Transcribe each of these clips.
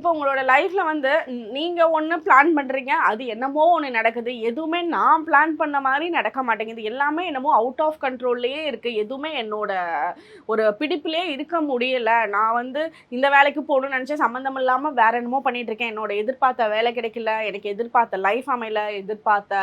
இப்போ உங்களோட லைஃப்ல வந்து நீங்கள் நீங்க ஒன்று பிளான் பண்றீங்க அது என்னமோ ஒன்று நடக்குது. எதுவுமே நான் பிளான் பண்ண மாதிரி நடக்க மாட்டேங்குது. எல்லாமே என்னமோ அவுட் ஆஃப் கண்ட்ரோல்லையே இருக்கு. எதுவுமே என்னோட ஒரு பிடிப்புலேயே இருக்க முடியல. நான் வந்து இந்த வேலைக்கு போகணும்னு நினச்சேன். சம்மந்தம் இல்லாமல் வேற என்னமோ பண்ணிட்டு இருக்கேன். என்னோட எதிர்பார்த்த வேலை கிடைக்கல. எனக்கு எதிர்பார்த்த லைஃப் அமையல. எதிர்பார்த்த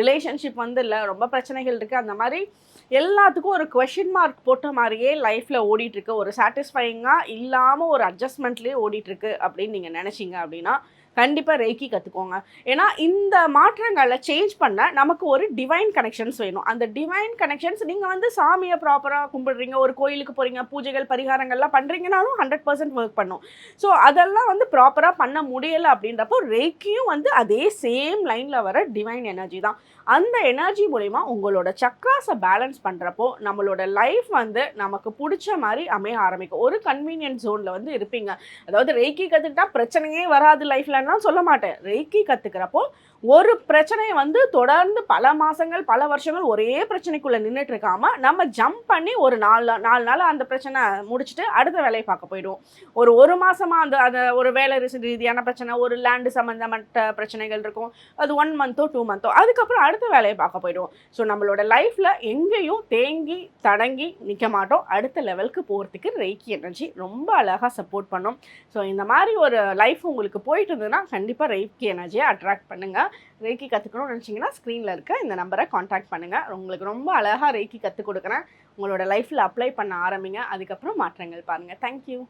ரிலேஷன்ஷிப் வந்து இல்லை. ரொம்ப பிரச்சனைகள் இருக்கு. அந்த மாதிரி எல்லாத்துக்கும் ஒரு கொஷின் மார்க் போட்ட மாதிரியே லைஃப்பில் ஓடிட்டு இருக்கு. ஒரு சாட்டிஸ்ஃபைங்காக இல்லாமல் ஒரு அட்ஜஸ்ட்மெண்ட்லேயே ஓடிட்டு இருக்கு. அப்படின்னு நீங்கள் நினச்சிங்க அப்படின்னா கண்டிப்பாக ரெய்க்கி கற்றுக்கோங்க ஏன்னா இந்த மாற்றங்களை சேஞ்ச் பண்ண நமக்கு ஒரு டிவைன் கனெக்ஷன்ஸ் வேணும். அந்த டிவைன் கனெக்ஷன்ஸ் நீங்கள் வந்து சாமியை ப்ராப்பராக கும்பிடுறீங்க ஒரு கோயிலுக்கு போகிறீங்க பூஜைகள் பரிகாரங்கள்லாம் பண்ணுறீங்கனாலும் ஹண்ட்ரட் பர்சன்ட் ஒர்க் பண்ணும். ஸோ அதெல்லாம் வந்து ப்ராப்பராக பண்ண முடியலை அப்படின்றப்போ ரெய்க்கியும் வந்து அதே சேம் லைனில் வர டிவைன் எனர்ஜி தான். அந்த எனர்ஜி மூலிமா உங்களோட சக்ராஸை பேலன்ஸ் பண்ணுறப்போ நம்மளோட லைஃப் வந்து நமக்கு பிடிச்ச மாதிரி அமைய ஆரம்பிக்கும். ஒரு கன்வீனியன்ட் ஜோனில் வந்து இருப்பீங்க. அதாவது ரெய்க்கி கற்றுக்கிட்டா பிரச்சனையே வராது லைஃப்லன்னா சொல்ல மாட்டேன். ரெய்க்கி கற்றுக்கிறப்போ ஒரு பிரச்சனையை வந்து தொடர்ந்து பல மாதங்கள் பல வருஷங்கள் ஒரே பிரச்சனைக்குள்ளே நின்றுட்டு இருக்காம நம்ம ஜம்ப் பண்ணி ஒரு நாலு நாலு நாள் அந்த பிரச்சனை முடிச்சுட்டு அடுத்த வேலையை பார்க்க போயிடுவோம். ஒரு ஒரு மாதமாக அந்த அந்த ஒரு வேலை ரீதியான பிரச்சனை ஒரு லேண்டு சம்மந்தப்பட்ட பிரச்சனைகள் இருக்கும். அது ஒன் மந்த்தோ டூ மந்த்தோ அதுக்கப்புறம் அடுத்த வேலையை பார்க்க போயிடுவோம். ஸோ நம்மளோட லைஃப்பில் எங்கேயும் தேங்கி தடங்கி நிற்க மாட்டோம். அடுத்த லெவலுக்கு போகிறதுக்கு ரெய்க்கி எனர்ஜி ரொம்ப அழகாக சப்போர்ட் பண்ணும். ஸோ இந்த மாதிரி ஒரு லைஃப் உங்களுக்கு போயிட்டு இருந்ததுன்னா கண்டிப்பாக ரெய்க்கி எனர்ஜியை அட்ராக்ட் பண்ணுங்கள் ரேக்கி கற்றுக்கணும்னு நினச்சிங்கன்னா ஸ்க்ரீனில் இருக்க இந்த நம்பரை காண்டாக்ட் பண்ணுங்கள் உங்களுக்கு ரொம்ப அழகாக ரேக்கி கற்றுக் கொடுக்குறேன். உங்களோட லைஃப்பில் அப்ளை பண்ண ஆரம்பிங்க. அதுக்கப்புறம் மாற்றங்கள் பாருங்கள் தேங்க்யூ